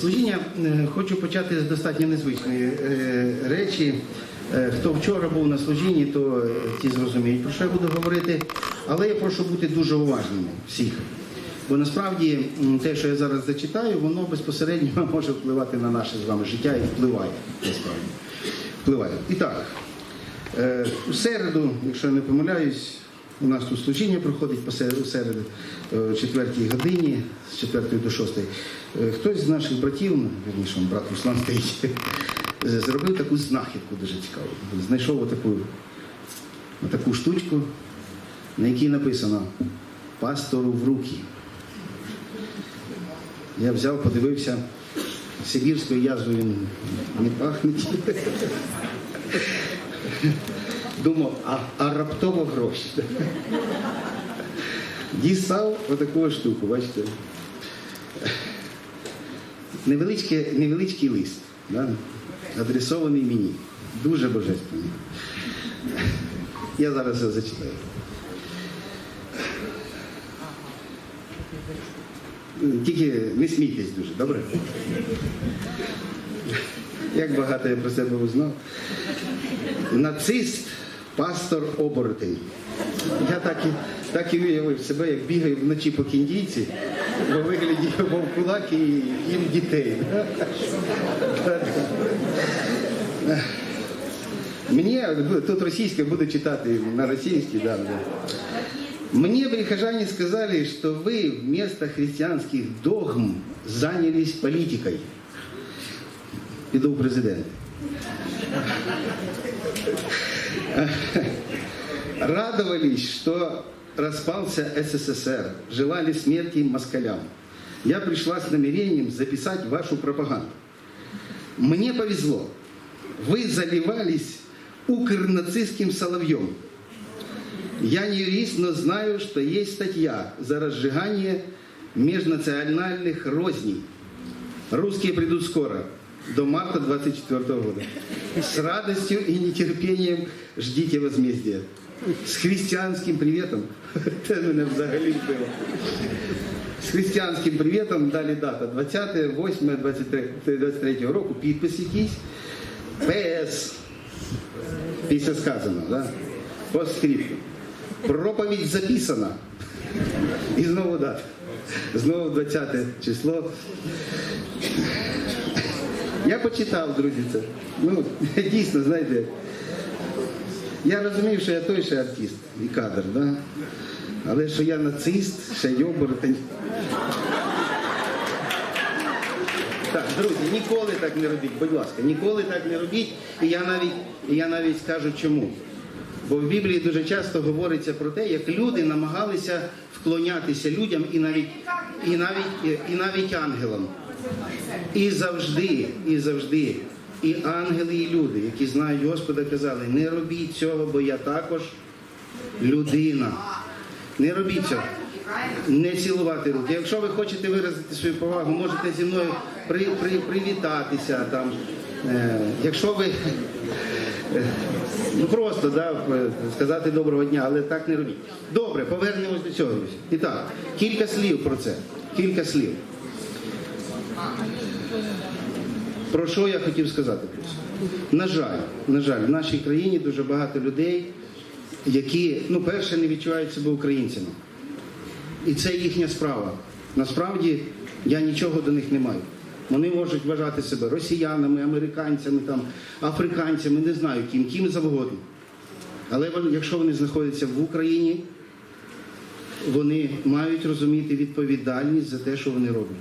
Служіння е, хочу почати з достатньо незвичної е, речі. Е, Хто вчора був на служінні, то ті зрозуміють, про що я буду говорити. Але я прошу бути дуже уважними всіх. Бо насправді те, що я зараз зачитаю, воно безпосередньо може впливати на наше з вами життя і впливає насправді. Впливає. І так, у середу, якщо я не помиляюсь, у нас тут служіння проходить у середу о 4 годині, з 4 до 6. Е, Хтось з наших братів, ну, вірніше, брат Руслан стоїть, зробив таку знахідку дуже цікаву. Знайшов отаку, отаку штучку, на якій написано пастору в руки. Я взяв, подивився, сибірською язвою він не пахне. Думав, а, а раптово гроші. Дістав отаку штуку, бачите. Невеличкий, невеличкий лист, да? адресований мені. Дуже божественний. Я зараз його зачитаю. Тільки не смійтесь дуже, добре? Як багато я про себе узнав. Нацист, пастор оборотень. Я так і, так і уявив себе, як бігаю вночі по кіндійці, во вигляді вовкулак і їм дітей. Мені тут російське буду читати на російській, да, да. Мне прихожане сказали, что вы вместо христианских догм занялись политикой. Піду в президент. Радовались, что распался СССР, желали смерти москалям. Я пришла с намерением записать вашу пропаганду. Мне повезло. Вы заливались укрнацистским соловьем. Я не юрист, но знаю, что есть статья за разжигание межнациональных розней. Русские придут скоро, до марта 24 года. С радостью и нетерпением ждите возмездия. С христианским приветом. Це мене взагалі вбило. З християнським привітом далі дата 20, 8, 23, 23 року, підпис якийсь. ПС. Після сказано, да? Постскриптум. Проповідь записана. І знову дата. Знову 20 число. Я почитав, друзі, це. Ну, дійсно, знаєте, я розумів, що я той ще артист і кадр, да? але що я нацист, ще й оборотень. Так, друзі, ніколи так не робіть, будь ласка, ніколи так не робіть. І я навіть, я навіть скажу чому. Бо в Біблії дуже часто говориться про те, як люди намагалися вклонятися людям і навіть, і навіть, і навіть ангелам. І завжди, і завжди, і ангели, і люди, які знають Господа, казали, не робіть цього, бо я також людина. Не робіть цього. Не цілувати руки. Якщо ви хочете виразити свою повагу, можете зі мною при, при, привітатися. Там. Е, якщо ви ну просто да, сказати доброго дня, але так не робіть. Добре, повернемось до цього. І так, кілька слів про це. Кілька слів. Про що я хотів сказати? На жаль, на жаль, в нашій країні дуже багато людей, які, ну, перше, не відчувають себе українцями. І це їхня справа. Насправді я нічого до них не маю. Вони можуть вважати себе росіянами, американцями, там, африканцями, не знаю, ким, ким завгодно. Але якщо вони знаходяться в Україні, вони мають розуміти відповідальність за те, що вони роблять.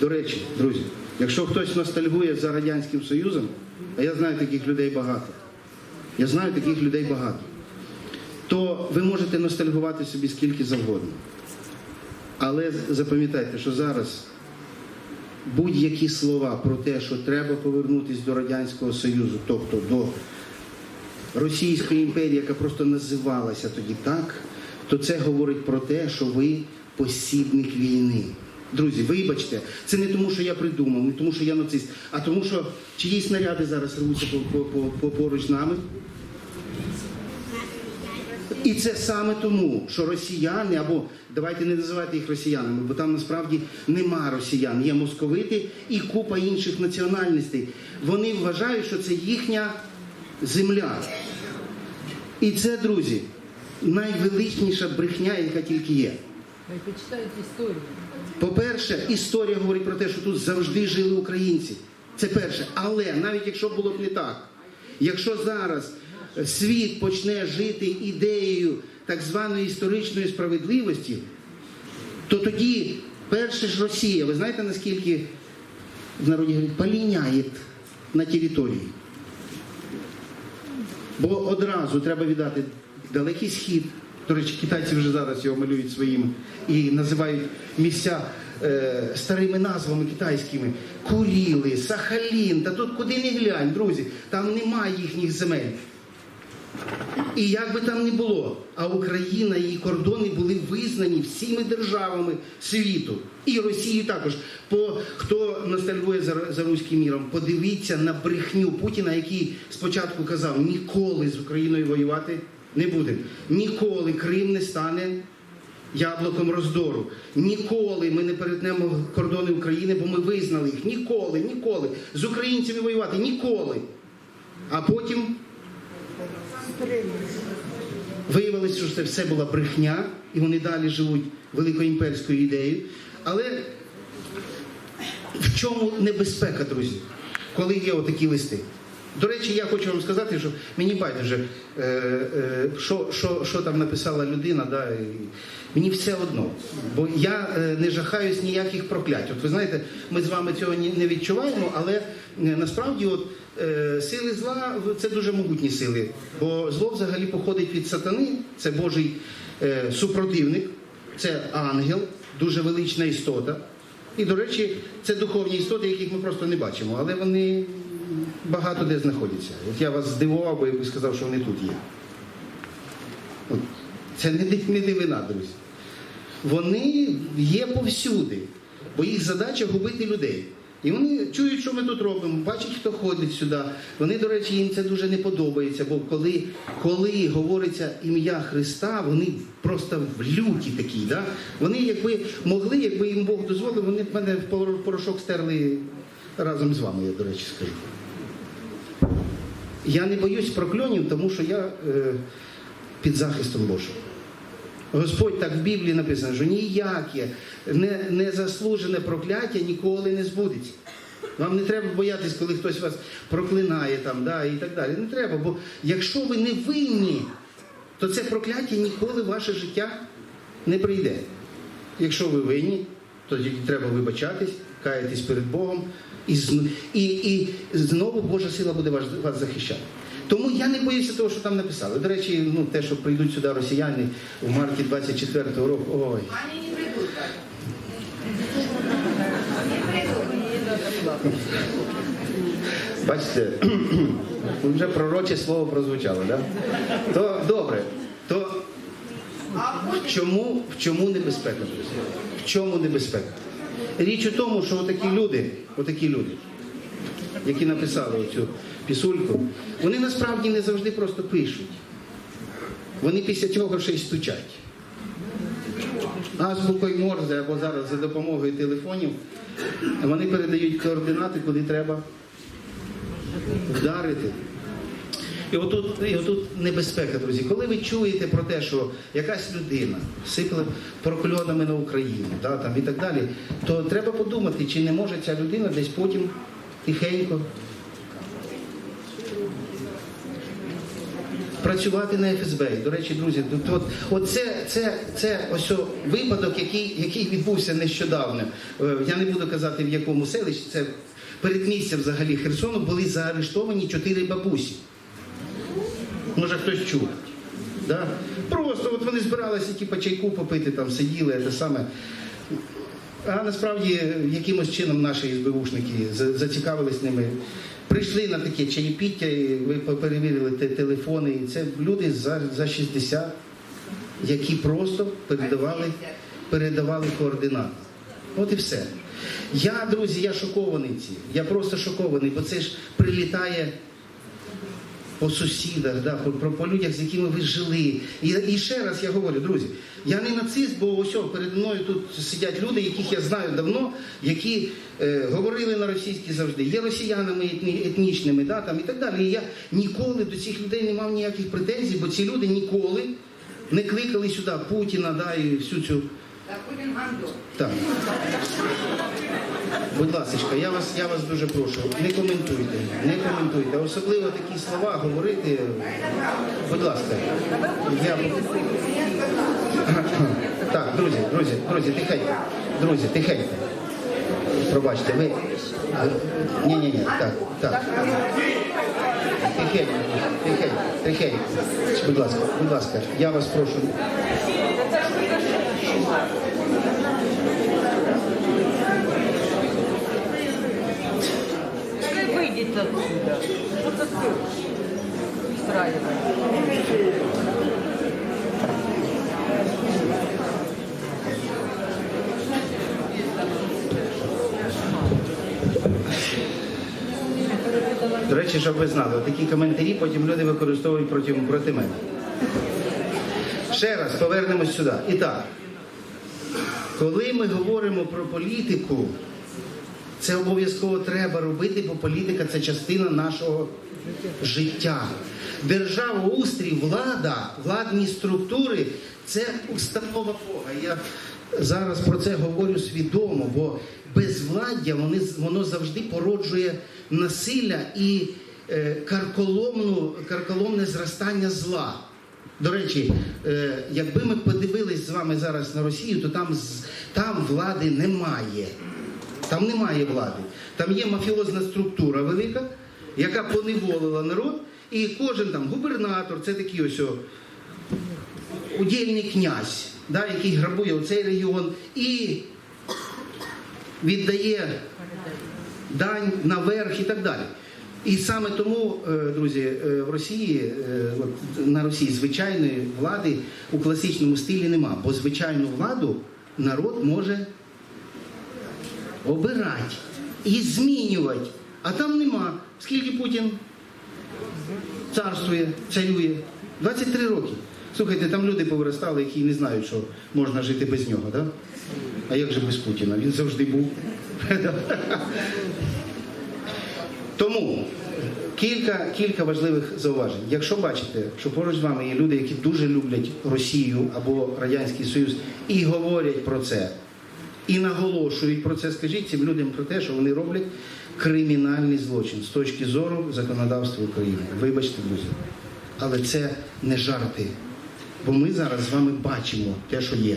До речі, друзі, якщо хтось ностальгує за Радянським Союзом, а я знаю таких людей багато, я знаю таких людей багато, то ви можете ностальгувати собі скільки завгодно. Але запам'ятайте, що зараз будь-які слова про те, що треба повернутися до Радянського Союзу, тобто до Російської імперії, яка просто називалася тоді так, то це говорить про те, що ви посібник війни. Друзі, вибачте, це не тому, що я придумав, не тому, що я нацист, а тому, що чиї снаряди зараз рвуться по, по, по, поруч з нами. І це саме тому, що росіяни, або давайте не називати їх росіянами, бо там насправді нема росіян, є московити і купа інших національностей. Вони вважають, що це їхня земля. І це, друзі, найвеличніша брехня, яка тільки є. По-перше, історія говорить про те, що тут завжди жили українці. Це перше. Але навіть якщо було б не так, якщо зараз світ почне жити ідеєю так званої історичної справедливості, то тоді перше ж Росія, ви знаєте наскільки в народі говорять, поліняє на території. Бо одразу треба віддати далекий схід. До речі, китайці вже зараз його малюють своїм і називають місця е, старими назвами китайськими. Куріли, Сахалін, та тут куди не глянь, друзі, там немає їхніх земель. І як би там не було, а Україна і її кордони були визнані всіми державами світу. І Росією також. По, хто ностальгує за, за руським міром, подивіться на брехню Путіна, який спочатку казав, ніколи з Україною воювати не будемо. Ніколи Крим не стане яблуком роздору. Ніколи ми не перетнемо кордони України, бо ми визнали їх. Ніколи, ніколи. З українцями воювати ніколи. А потім Виявилося, що це все була брехня, і вони далі живуть великоімперською ідеєю. Але в чому небезпека, друзі, коли є отакі листи? До речі, я хочу вам сказати, що мені байдуже, е, е, що, що, що там написала людина, да, і мені все одно. Бо я е, не жахаюсь ніяких проклять. От ви знаєте, ми з вами цього не відчуваємо, але насправді от, сили зла це дуже могутні сили. Бо зло взагалі походить від сатани, це Божий супротивник, це ангел, дуже велична істота. І, до речі, це духовні істоти, яких ми просто не бачимо, але вони багато де знаходяться. От я вас здивував, бо я би сказав, що вони тут є. От. Це не, дивина, друзі. Вони є повсюди, бо їх задача губити людей. І вони чують, що ми тут робимо, бачать, хто ходить сюди. Вони, до речі, їм це дуже не подобається, бо коли, коли говориться ім'я Христа, вони просто в люті такі. Да? Вони, якби могли, якби їм Бог дозволив, вони б мене в порошок стерли разом з вами, я, до речі, скажу. Я не боюсь прокльонів, тому що я е, під захистом Божим. Господь так в Біблії написано, що ніяке не, незаслужене прокляття ніколи не збудеться. Вам не треба боятись, коли хтось вас проклинає там, да, і так далі. Не треба, бо якщо ви не винні, то це прокляття ніколи в ваше життя не прийде. Якщо ви винні, то треба вибачатись, каятись перед Богом, і, і, і знову Божа сила буде вас, вас захищати. Тому я не боюся того, що там написали. До речі, ну, те, що прийдуть сюди росіяни в марті 24-го року, ой. Бачите, вже пророче слово прозвучало, да? То добре. То в чому, в чому небезпека, друзі? В чому небезпека? Річ у тому, що отакі люди, отакі люди, які написали оцю пісульку, вони насправді не завжди просто пишуть. Вони після цього ще й стучать. Азбукою Морзе або зараз за допомогою телефонів вони передають координати, куди треба вдарити. І отут, і отут небезпека, друзі. Коли ви чуєте про те, що якась людина сипле прокльонами на Україну да, там, і так далі, то треба подумати, чи не може ця людина десь потім тихенько працювати на ФСБ. До речі, друзі, от, от це, це, це ось випадок, який, який відбувся нещодавно. Е, Я не буду казати в якому селищі, це передмістя взагалі Херсону були заарештовані чотири бабусі. Може хтось чув. Да? Просто от вони збиралися типу, чайку попити, там сиділи, те саме. А насправді якимось чином наші СБУшники зацікавились ними. Прийшли на таке чаєпіття, і ви перевірили те- телефони. І це люди за, за 60, які просто передавали, передавали координати. От і все. Я, друзі, я шокований ці. Я просто шокований, бо це ж прилітає по сусідах, да, по, про, по людях, з якими ви жили. І, і ще раз я говорю, друзі, я не нацист, бо ось о, переді мною тут сидять люди, яких я знаю давно, які е, говорили на російській завжди, є росіянами етні, етнічними, да, там, і так далі. І я ніколи до цих людей не мав ніяких претензій, бо ці люди ніколи не кликали сюди Путіна, да, і всю цю. Та Путін гандон. Так. Будь ласка, я вас, я вас дуже прошу, не коментуйте, не коментуйте. Особливо такі слова говорити. Будь ласка. Я... Так, друзі, друзі, друзі, тихенько. Друзі, тихенько. Пробачте, ви. Ні, ні, ні, так, так. Тихенько, тихенько, тихенько. Будь ласка, будь ласка, я вас прошу. Вы выйдите отсюда. Что-то ты устраиваешь. До речі, щоб ви знали, такі коментарі потім люди використовують проти, проти мене. Ще раз повернемось сюди. І так, коли ми говоримо про політику, це обов'язково треба робити, бо політика це частина нашого життя. Держава, устрій, влада, владні структури це установа Бога. Я зараз про це говорю свідомо, бо безвладдя вони, воно завжди породжує насилля і е, карколомну, карколомне зростання зла. До речі, е, якби ми подивились з вами зараз на Росію, то там, там влади немає. Там немає влади. Там є мафіозна структура велика, яка поневолила народ, і кожен там губернатор, це такий ось удільний князь, да, який грабує оцей регіон і віддає дань наверх і так далі. І саме тому, е, друзі, е, в Росії, е, на Росії звичайної влади у класичному стилі нема, бо звичайну владу народ може обирати і змінювати. А там нема. Скільки Путін царствує, царює? 23 роки. Слухайте, там люди повиростали, які не знають, що можна жити без нього, да? А як же без Путіна? Він завжди був. Тому кілька, кілька важливих зауважень. Якщо бачите, що поруч з вами є люди, які дуже люблять Росію або Радянський Союз і говорять про це, і наголошують про це, скажіть цим людям про те, що вони роблять кримінальний злочин з точки зору законодавства України. Вибачте, друзі. Але це не жарти. Бо ми зараз з вами бачимо те, що є,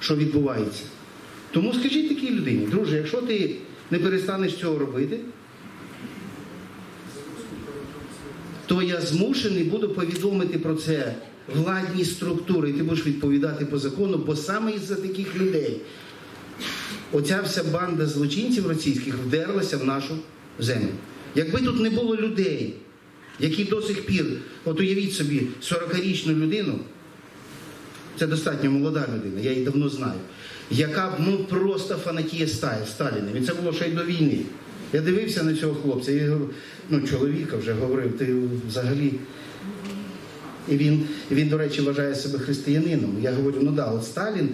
що відбувається. Тому скажіть такій людині, друже, якщо ти не перестанеш цього робити, то я змушений буду повідомити про це владні структури, і ти будеш відповідати по закону, бо саме із-за таких людей оця вся банда злочинців російських вдерлася в нашу землю. Якби тут не було людей, які до сих пір, от уявіть собі, 40-річну людину, це достатньо молода людина, я її давно знаю, яка ну, просто фанатіє Ста- Сталіним. І це було ще й до війни. Я дивився на цього хлопця, і ну, чоловіка вже говорив, ти взагалі. І він, він, до речі, вважає себе християнином. Я говорю, ну да, от Сталін,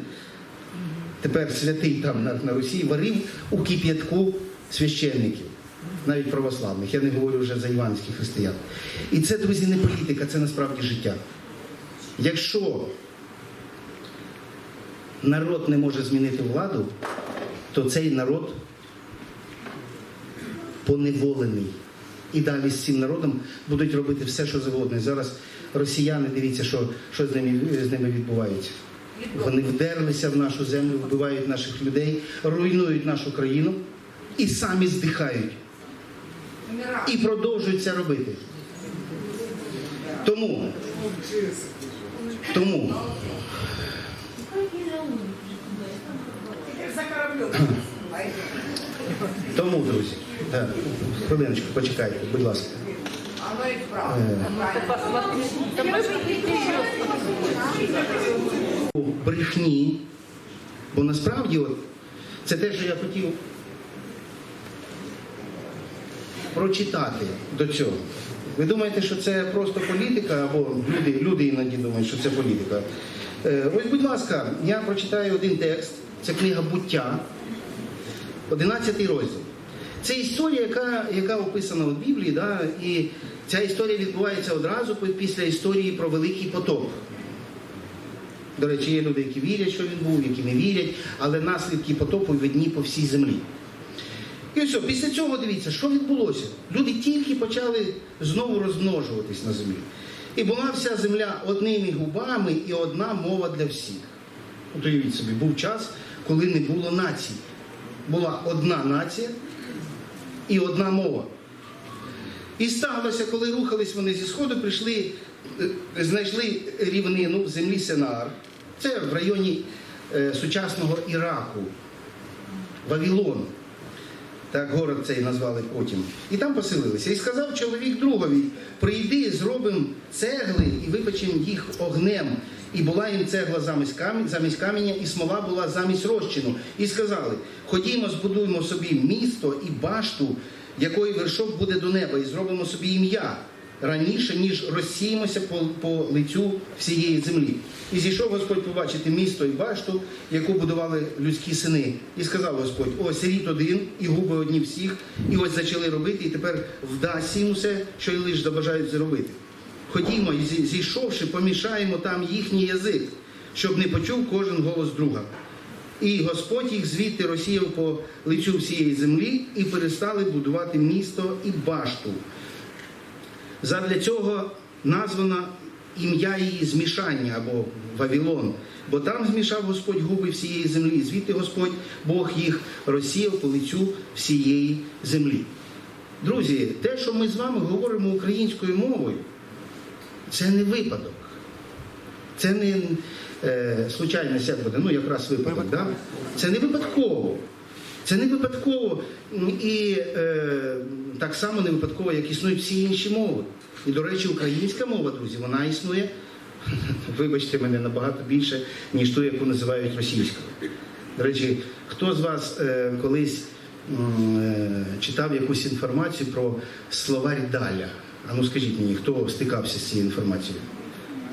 тепер святий там на, на Росії, варив у кип'ятку священників, навіть православних. Я не говорю вже за іванських християн. І це, друзі, не політика, це насправді життя. Якщо народ не може змінити владу, то цей народ поневолений. І далі з цим народом будуть робити все, що завгодно. Зараз росіяни, дивіться, що, що з, ними, з ними відбувається. Вони вдерлися в нашу землю, вбивають наших людей, руйнують нашу країну і самі здихають. І продовжують це робити. Тому, тому. Тому, друзі, так, хвилиночку, почекайте, будь ласка. Оно У брехні, бо насправді от, це те, що я хотів прочитати до цього. Ви думаєте, що це просто політика, або люди, люди іноді думають, що це політика. Е, Ось, будь ласка, я прочитаю один текст. Це книга буття, 11 розділ. Це історія, яка, яка описана в Біблії, да, і ця історія відбувається одразу після історії про Великий потоп. До речі, є люди, які вірять, що він був, які не вірять, але наслідки потопу видні по всій землі. І все, після цього дивіться, що відбулося. Люди тільки почали знову розмножуватись на землі. І була вся земля одними губами і одна мова для всіх. От уявіть собі, був час, коли не було націй. Була одна нація і одна мова. І сталося, коли рухались вони зі сходу, прийшли, знайшли рівнину в землі Сенар. Це в районі е, сучасного Іраку, Вавилон. Так город цей назвали потім. І там поселилися. І сказав чоловік другові: прийди, зробимо цегли і випечемо їх огнем. І була їм цегла замість камінь, замість каменя, і смола була замість розчину. І сказали: ходімо, збудуємо собі місто і башту, якої вершок буде до неба, і зробимо собі ім'я раніше, ніж розсіємося по, по лицю всієї землі. І зійшов Господь побачити місто і башту, яку будували людські сини. І сказав Господь: ось рід один, і губи одні всіх, і ось почали робити, і тепер вдасть їм усе, що й лиш забажають зробити. Ходімо, зійшовши, помішаємо там їхній язик, щоб не почув кожен голос друга. І Господь їх звідти розсіяв по лицю всієї землі і перестали будувати місто і башту. Задля цього названо ім'я її змішання або Вавилон, бо там змішав Господь губи всієї землі, звідти Господь Бог їх розсіяв по лицю всієї землі. Друзі, те, що ми з вами говоримо українською мовою, це не випадок. Це не е, случайність, буде, ну якраз випадок. Да? Це не випадково. Це не випадково і е, так само не випадково, як існують всі інші мови. І, до речі, українська мова, друзі, вона існує, вибачте мене, набагато більше, ніж ту, яку називають російською. До речі, хто з вас е, колись е, читав якусь інформацію про словарь Даля? А ну скажіть мені, хто стикався з цією інформацією?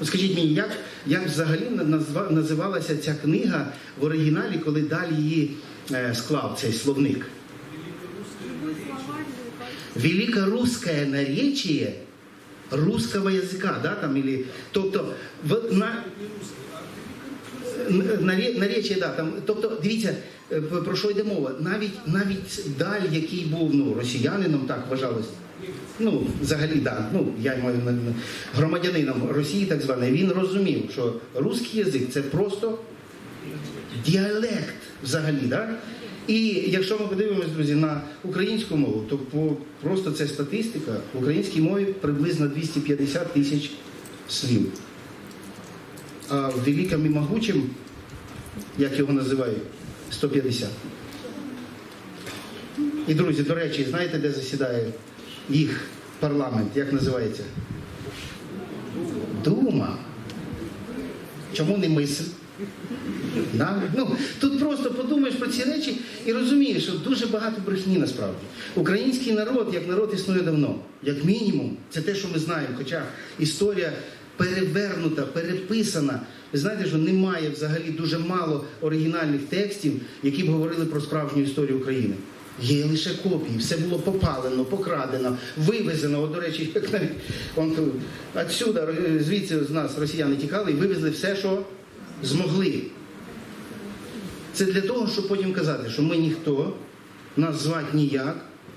Скажіть мені, як, як взагалі називалася ця книга в оригіналі, коли далі її е, склав цей словник? Великорусское наречие русского языка, да, там, или, тобто, в, на, наречія, да, там, тобто, дивіться, е, про що йде мова. Навіть, навіть Даль, який був ну, росіянином, так вважалось, ну, взагалі, да, ну, я маю громадянином Росії, так званий, він розумів, що русський язик це просто діалект взагалі. Да? І якщо ми подивимось, друзі, на українську мову, то по, просто це статистика. В українській мові приблизно 250 тисяч слів. А в великому і могучим, як його називають, 150. І, друзі, до речі, знаєте, де засідає їх парламент? Як називається? Дума. Чому не мисль? Да? Ну, тут просто подумаєш про ці речі і розумієш, що дуже багато брехні насправді. Український народ, як народ існує давно, як мінімум, це те, що ми знаємо. Хоча історія перевернута, переписана. Ви знаєте, що немає взагалі дуже мало оригінальних текстів, які б говорили про справжню історію України. Є лише копії, все було попалено, покрадено, вивезено. От, до речі, як навіть он, отсюда, звідси з нас росіяни тікали і вивезли все, що змогли. Це для того, щоб потім казати, що ми ніхто, нас звати ніяк,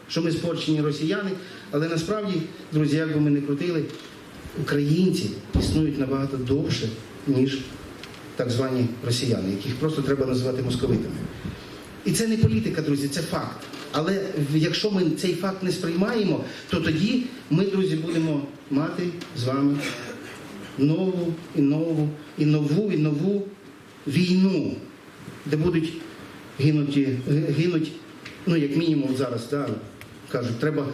що ми спорчені росіяни, але насправді, друзі, як би ми не крутили, українці існують набагато довше, ніж так звані росіяни, яких просто треба називати московитами. І це не політика, друзі, це факт. Але якщо ми цей факт не сприймаємо, то тоді ми, друзі, будемо мати з вами нову і нову, і нову, і нову війну, де будуть гинуті, гинуть, ну як мінімум зараз, да, кажуть, треба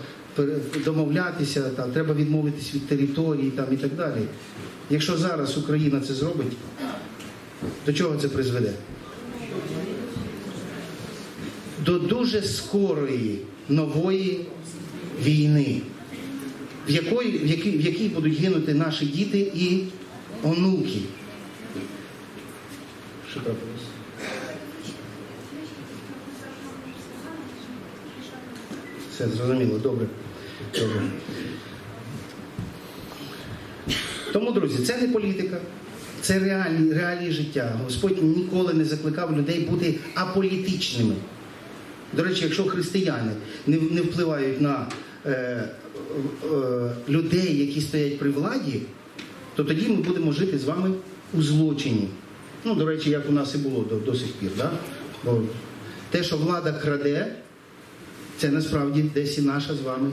домовлятися, там, треба відмовитись від території там, і так далі. Якщо зараз Україна це зробить, до чого це призведе? До дуже скорої нової війни. в, якої, в, якій, в якій будуть гинути наші діти і онуки. Все зрозуміло, добре. добре. Тому, друзі, це не політика, це реальні, реалії життя. Господь ніколи не закликав людей бути аполітичними. До речі, якщо християни не, впливають на е, е, людей, які стоять при владі, то тоді ми будемо жити з вами у злочині. Ну, до речі, як у нас і було до, до сих пір. Да? Бо те, що влада краде, це насправді десь і наша з вами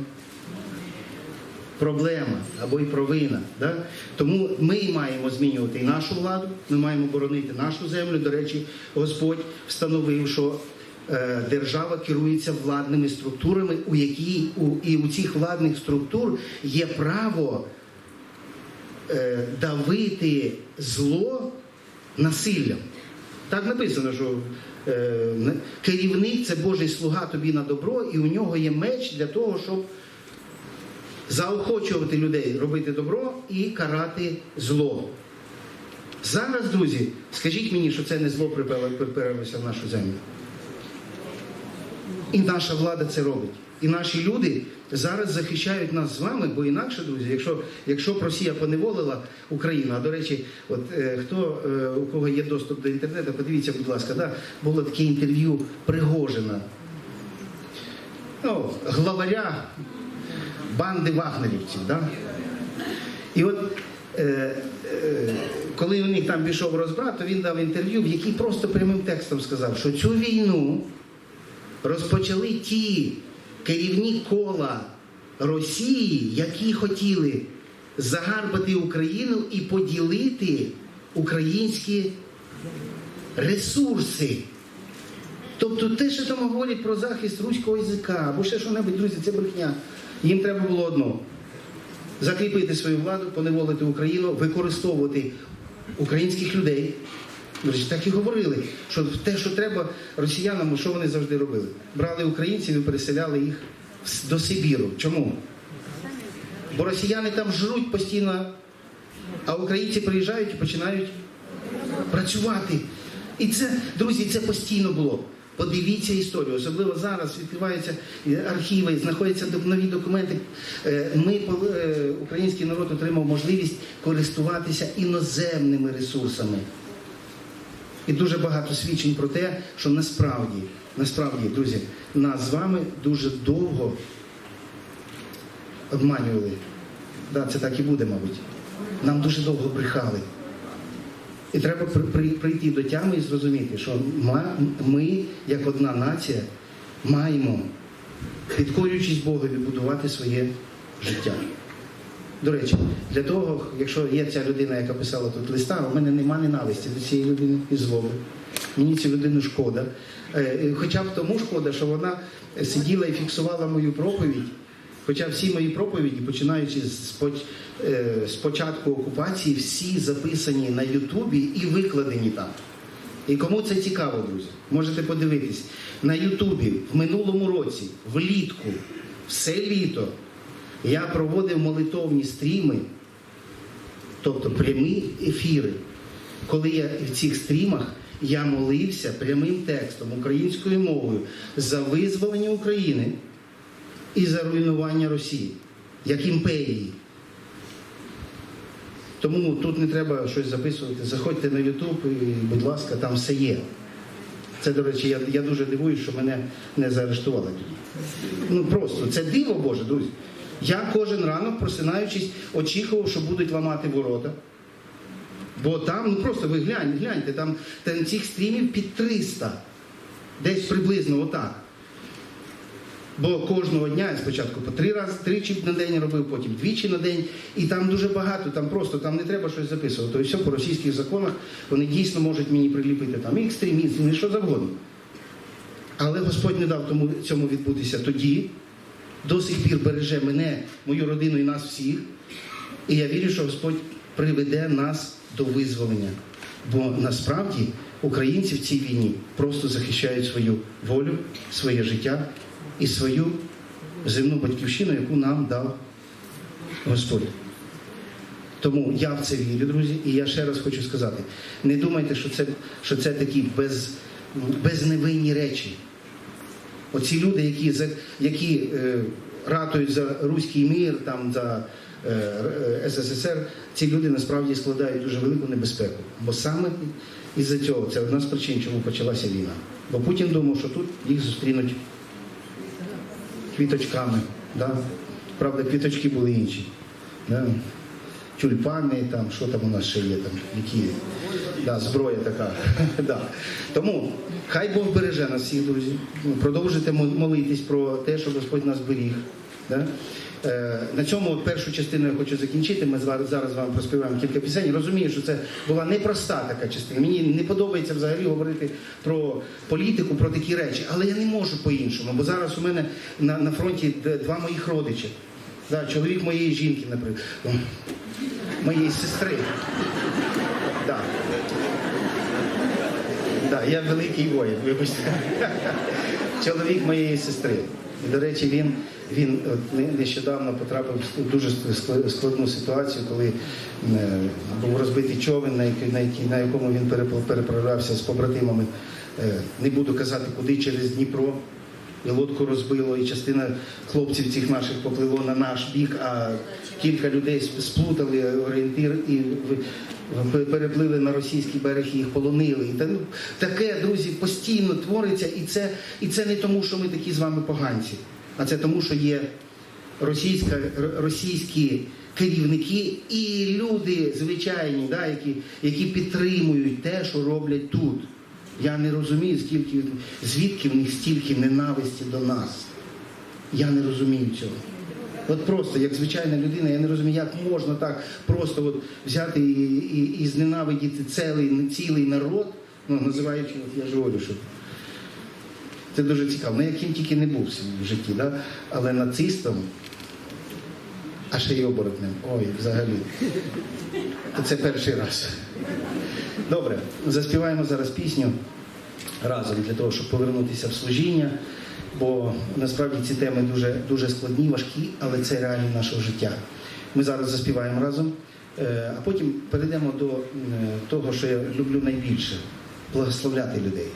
проблема або і провина. Да? Тому ми маємо змінювати і нашу владу, ми маємо боронити нашу землю. До речі, Господь встановив, що держава керується владними структурами, у які у, і у цих владних структур є право е, давити зло насиллям. Так написано, що е, керівник це Божий слуга тобі на добро, і у нього є меч для того, щоб заохочувати людей робити добро і карати зло. Зараз, друзі, скажіть мені, що це не зло приперлося в нашу землю. І наша влада це робить. І наші люди зараз захищають нас з вами, бо інакше, друзі, якщо, якщо б Росія поневолила Україну, а до речі, от е, хто е, у кого є доступ до інтернету, подивіться, будь ласка, да, було таке інтерв'ю Пригожина, ну, главаря банди вагнерівців. Да? І от е, е, коли у них там пішов розбрат, то він дав інтерв'ю, в якій просто прямим текстом сказав, що цю війну розпочали ті керівні кола Росії, які хотіли загарбати Україну і поділити українські ресурси. Тобто те, що там говорять про захист руського язика або ще що-небудь, друзі, це брехня. Їм треба було одно закріпити свою владу, поневолити Україну, використовувати українських людей. Так і говорили, що те, що треба росіянам, що вони завжди робили? Брали українців і переселяли їх до Сибіру. Чому? Бо росіяни там жруть постійно, а українці приїжджають і починають працювати. І це, друзі, це постійно було. Подивіться історію, особливо зараз відкриваються архіви, знаходяться нові документи. Е, Ми, е, український народ, отримав можливість користуватися іноземними ресурсами. І дуже багато свідчень про те, що насправді, насправді, друзі, нас з вами дуже довго обманювали. Да, це так і буде, мабуть. Нам дуже довго брехали. І треба при- при- прийти до тями і зрозуміти, що ми, як одна нація, маємо, підкорюючись Богові, будувати своє життя. До речі, для того, якщо є ця людина, яка писала тут листа, у мене нема ненависті до цієї людини і злоби. Мені цю людину шкода. Е, е, Хоча б тому шкода, що вона сиділа і фіксувала мою проповідь. Хоча всі мої проповіді, починаючи е, з початку окупації, всі записані на Ютубі і викладені там. І кому це цікаво, друзі, можете подивитись. На Ютубі в минулому році, влітку, все літо, я проводив молитовні стріми, тобто прямі ефіри. Коли я в цих стрімах я молився прямим текстом українською мовою за визволення України і за руйнування Росії як імперії. Тому тут не треба щось записувати. Заходьте на Ютуб і, будь ласка, там все є. Це, до речі, я, я дуже дивуюсь, що мене не заарештували тоді. Ну просто це диво Боже, друзі. Я кожен ранок, просинаючись, очікував, що будуть ламати ворота. Бо там, ну просто ви гляньте, гляньте, там, там цих стрімів під 300. Десь приблизно отак. Бо кожного дня я спочатку по три рази, тричі на день робив, потім двічі на день. І там дуже багато, там просто там не треба щось записувати. То все по російських законах вони дійсно можуть мені приліпити там і екстремізм, і що завгодно. Але Господь не дав тому, цьому відбутися тоді. До сих пір береже мене, мою родину і нас всіх. І я вірю, що Господь приведе нас до визволення. Бо насправді українці в цій війні просто захищають свою волю, своє життя і свою земну батьківщину, яку нам дав Господь. Тому я в це вірю, друзі, і я ще раз хочу сказати: не думайте, що це, що це такі без, безневинні речі. Оці люди, які, які е, ратують за руський мір, там, за е, е, СССР, ці люди насправді складають дуже велику небезпеку. Бо саме із-за цього це одна з причин, чому почалася війна. Бо Путін думав, що тут їх зустрінуть квіточками. Да? Правда, квіточки були інші. Да? Тюльпани, там, що там у нас ще є, там, які да, зброя така. да. Тому хай Бог береже нас всіх, друзі. Ну, Продовжуйте молитись про те, щоб Господь нас беріг. Да? Е, на цьому першу частину я хочу закінчити. Ми зараз вам проспіваємо кілька пісень. Розумію, що це була непроста така частина. Мені не подобається взагалі говорити про політику, про такі речі, але я не можу по-іншому, бо зараз у мене на, на фронті два моїх родичі. Да, чоловік моєї жінки, наприклад, моєї сестри. Да. Да, я великий воїн, вибачте. Чоловік моєї сестри. І, до речі, він, він нещодавно потрапив в дуже складну ситуацію, коли е, був розбитий човен, на, який, на, якому він переправлявся з побратимами. Е, не буду казати, куди через Дніпро. І лодку розбило, і частина хлопців цих наших поплило на наш бік, а кілька людей сплутали орієнтир і переплили на російський берег і їх полонили. І ну, таке, друзі, постійно твориться, і це, і це не тому, що ми такі з вами поганці, а це тому, що є російська, російські керівники і люди звичайні, да, які, які підтримують те, що роблять тут. Я не розумію, скільки, звідки в них стільки ненависті до нас. Я не розумію цього. От просто, як звичайна людина, я не розумію, як можна так просто от взяти і, і, і зненавидіти цілий, цілий народ, ну, називаючи, от я ж говорю, що це дуже цікаво. Ну, яким тільки не був в житті, да? але нацистом, а ще й оборотнем. Ой, взагалі. Це перший раз. Добре, заспіваємо зараз пісню разом для того, щоб повернутися в служіння. Бо насправді ці теми дуже, дуже складні, важкі, але це реалії нашого життя. Ми зараз заспіваємо разом, е, а потім перейдемо до того, що я люблю найбільше благословляти людей.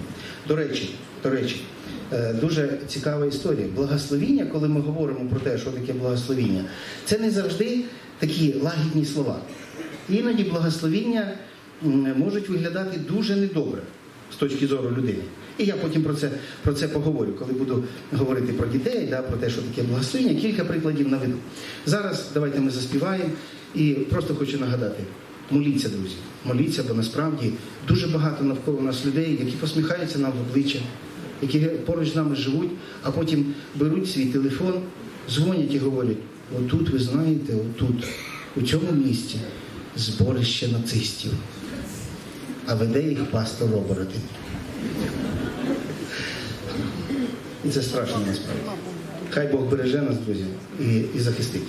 До речі, до речі, е, дуже цікава історія. Благословіння, коли ми говоримо про те, що таке благословіння, це не завжди такі лагідні слова. Іноді благословіння можуть виглядати дуже недобре з точки зору людини. І я потім про це, про це поговорю, коли буду говорити про дітей, да, про те, що таке благословення, кілька прикладів наведу. Зараз давайте ми заспіваємо і просто хочу нагадати. Моліться, друзі, моліться, бо насправді дуже багато навколо нас людей, які посміхаються нам в обличчя, які поруч з нами живуть, а потім беруть свій телефон, дзвонять і говорять: отут, ви знаєте, отут, у цьому місці зборище нацистів, а веде їх пастор оборотень. І це страшно насправді. Хай Бог береже нас, друзі, і, і захистить.